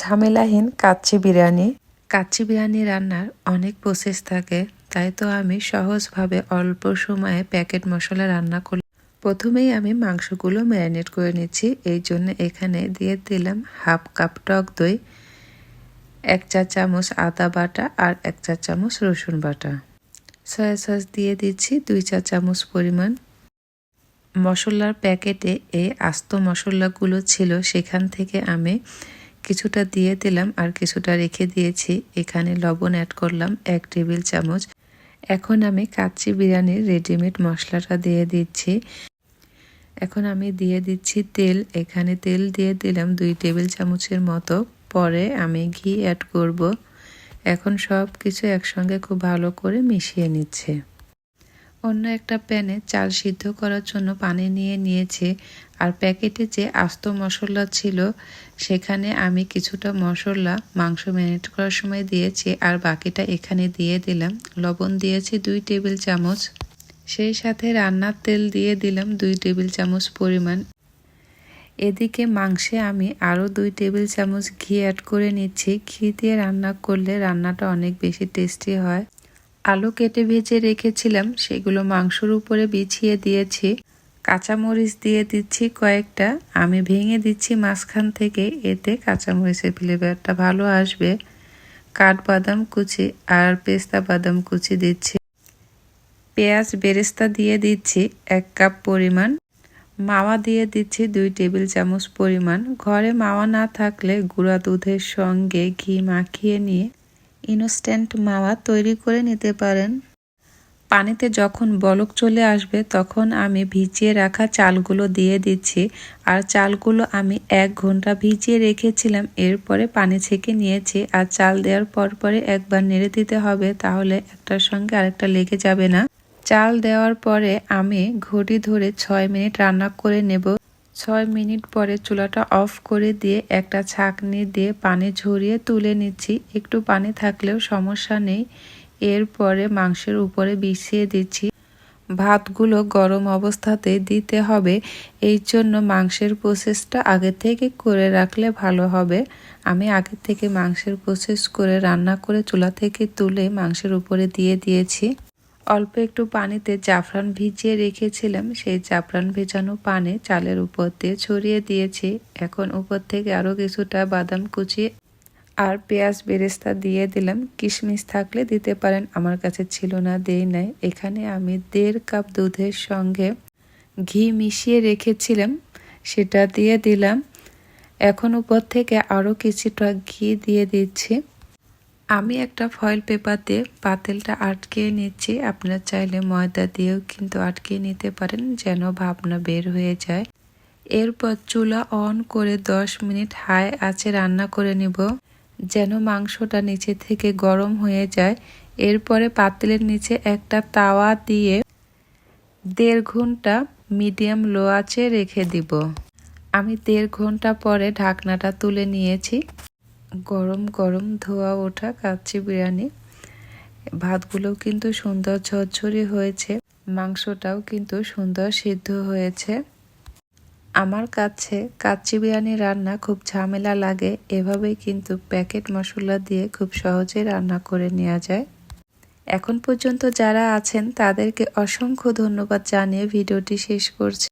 ঝামেলাহীন কাচ্চি বিরিয়ানি। কাচ্চি বিরিয়ানি রান্নার অনেক প্রসেস থাকে, তাই তো আমি সহজভাবে অল্প সময়ে প্যাকেট মশলা রান্না করলাম প্রথমেই আমি মাংসগুলো ম্যারিনেট করে নিচ্ছি, এই জন্য এখানে দিয়ে দিলাম হাফ কাপ টক দই, এক চা চামচ আদা বাটা আর এক চা চামচ রসুন বাটা। সয়া সস দিয়ে দিচ্ছি দুই চা চামচ পরিমাণ। মশলার প্যাকেটে এই আস্ত মশলাগুলো ছিল, সেখান থেকে আমি কিছুটা দিয়ে দিলাম আর কিছুটা রেখে দিয়েছি। এখানে লবণ অ্যাড করলাম এক টেবিল চামচ। এখন আমি কাচ্চি বিরিয়ানির রেডিমেড মশলাটা দিয়ে দিচ্ছি। এখন আমি দিয়ে দিচ্ছি তেল। এখানে তেল দিয়ে দিলাম দুই টেবিল চামচের মতো। পরে আমি ঘি অ্যাড করব। এখন সব কিছু একসঙ্গে খুব ভালো করে মিশিয়ে নিচ্ছে। অন্য একটা প্যানে চাল সিদ্ধ করার জন্য পানি নিয়ে নিয়েছে আর প্যাকেটে যে আস্ত মশলা ছিল, সেখানে আমি কিছুটা মশলা, মাংস ম্যারিনেট করার সময় দিয়েছি আর বাকিটা এখানে দিয়ে দিলাম। লবণ দিয়েছি দুই টেবিল চামচ। সেই সাথে রান্নার তেল দিয়ে দিলাম দুই টেবিল চামচ পরিমাণ। এদিকে মাংসে আমি আরও দুই টেবিল চামচ ঘি অ্যাড করে নিচ্ছি। ঘি দিয়ে রান্না করলে রান্নাটা অনেক বেশি টেস্টি হয়। আলু কেটে ভেজে রেখেছিলাম, সেগুলো মাংসর উপরে বিছিয়ে দিয়েছি। কাঁচামরিচ দিয়ে দিচ্ছি কয়েকটা। আমি ভেঙে দিচ্ছি মাঝখান থেকে, এতে কাঁচামরিচের ফ্লেভারটা ভালো আসবে। কাঠবাদাম কুচি আর পেস্তা বাদাম কুচি দিচ্ছি। পেঁয়াজ বেরেস্তা দিয়ে দিচ্ছি এক কাপ পরিমাণ। মাওয়া দিয়ে দিচ্ছি দুই টেবিল চামচ পরিমাণ। ঘরে মাওয়া না থাকলে গুঁড়া দুধের সঙ্গে ঘি মাখিয়ে নিয়ে ইনস্ট্যান্ট মাওয়া তৈরি করে নিতে পারেন। পানিতে যখন বলক চলে আসবে, তখন আমি ভিজিয়ে রাখা চালগুলো দিয়ে দিচ্ছি। আর চালগুলো আমি এক ঘণ্টা ভিজিয়ে রেখেছিলাম, এরপরে পানি ছেঁকে নিয়েছি। আর চাল দেওয়ার পর পরে একবার নেড়ে দিতে হবে, তাহলে একটার সঙ্গে আরেকটা লেগে যাবে না। চাল দেওয়ার পরে আমি ঘড়ি ধরে ছয় মিনিট রান্না করে নেব। ছয় মিনিট পরে চুলাটা অফ করে দিয়ে একটা ছাঁকনি দিয়ে পানি ঝরিয়ে তুলে নিচ্ছি। একটু পানি থাকলেও সমস্যা নেই। এরপরে মাংসের উপরে বিছিয়ে দিচ্ছি। ভাতগুলো গরম অবস্থাতে দিতে হবে। এই জন্য মাংসের প্রসেসটা আগে থেকে করে রাখলে ভালো হবে। আমি আগে থেকে মাংসের প্রসেস করে রান্না করে চুলা থেকে তুলে মাংসের উপরে দিয়ে দিয়েছি। অল্প একটু পানিতে জাফরান ভিজিয়ে রেখেছিলাম, সেই জাফরান ভেজানো পানি চালের উপর দিয়ে ছড়িয়ে দিয়েছি। এখন উপর থেকে আরও কিছুটা বাদাম কুচিয়ে আর পেঁয়াজ বেরেস্তা দিয়ে দিলাম। কিশমিশ থাকলে দিতে পারেন, আমার কাছে ছিল না, দেই নাই। এখানে আমি দেড় কাপ দুধের সঙ্গে ঘি মিশিয়ে রেখেছিলাম, সেটা দিয়ে দিলাম। এখন উপর থেকে আরও কিছুটা ঘি দিয়ে দিচ্ছি। আমি একটা ফয়েল পেপারতে পাতেলটা আটকে নিচ্ছি। আপনারা চাইলে ময়দা দিয়েও কিন্তু আটকে নিতে পারেন, যেন ভাবনা বের হয়ে যায়। এরপর চুলা অন করে 10 মিনিট হাই আছে রান্না করে নিব, যেন মাংসটা নিচে থেকে গরম হয়ে যায়। এরপরে পাতিলের নিচে একটা তাওয়া দিয়ে দেড় ঘণ্টা মিডিয়াম লো আঁচে রেখে দিব। আমি দেড় ঘণ্টা পরে ঢাকনাটা তুলে নিয়েছি। গরম গরম ধোয়া ওঠা, কাচ্চি বিরিয়ানি। ভাতগুলোও কিন্তু সুন্দর ঝরঝরি হয়েছে। মাংসটাও কিন্তু সুন্দর সিদ্ধ হয়েছে। আমার কাছে কাচ্চি বিরিয়ানি রান্না খুব ঝামেলা লাগে। এভাবেই কিন্তু প্যাকেট মশলা দিয়ে খুব সহজে রান্না করে নেওয়া যায়। এখন পর্যন্ত যারা আছেন, তাদেরকে অসংখ্য ধন্যবাদ জানিয়ে ভিডিওটি শেষ করছি।